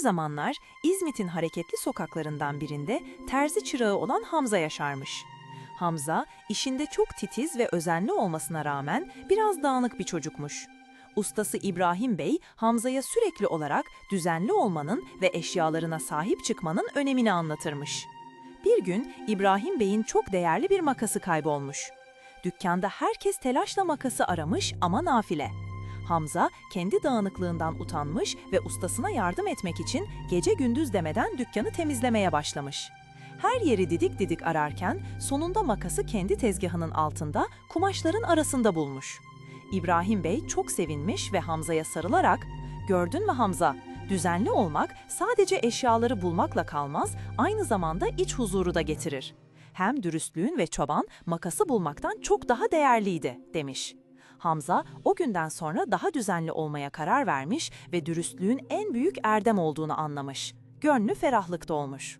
zamanlar İzmit'in hareketli sokaklarından birinde terzi çırağı olan Hamza yaşarmış. Hamza, işinde çok titiz ve özenli olmasına rağmen biraz dağınık bir çocukmuş. Ustası İbrahim Bey, Hamza'ya sürekli olarak düzenli olmanın ve eşyalarına sahip çıkmanın önemini anlatırmış. Bir gün İbrahim Bey'in çok değerli bir makası kaybolmuş. Dükkanda herkes telaşla makası aramış ama nafile. Hamza kendi dağınıklığından utanmış ve ustasına yardım etmek için gece gündüz demeden dükkanı temizlemeye başlamış. Her yeri didik didik ararken sonunda makası kendi tezgahının altında kumaşların arasında bulmuş. İbrahim Bey çok sevinmiş ve Hamza'ya sarılarak "Gördün mü Hamza? Düzenli olmak sadece eşyaları bulmakla kalmaz, aynı zamanda iç huzuru da getirir. Hem dürüstlüğün ve çoban makası bulmaktan çok daha değerliydi." demiş. Hamza o günden sonra daha düzenli olmaya karar vermiş ve dürüstlüğün en büyük erdem olduğunu anlamış. Gönlü ferahlıkta olmuş.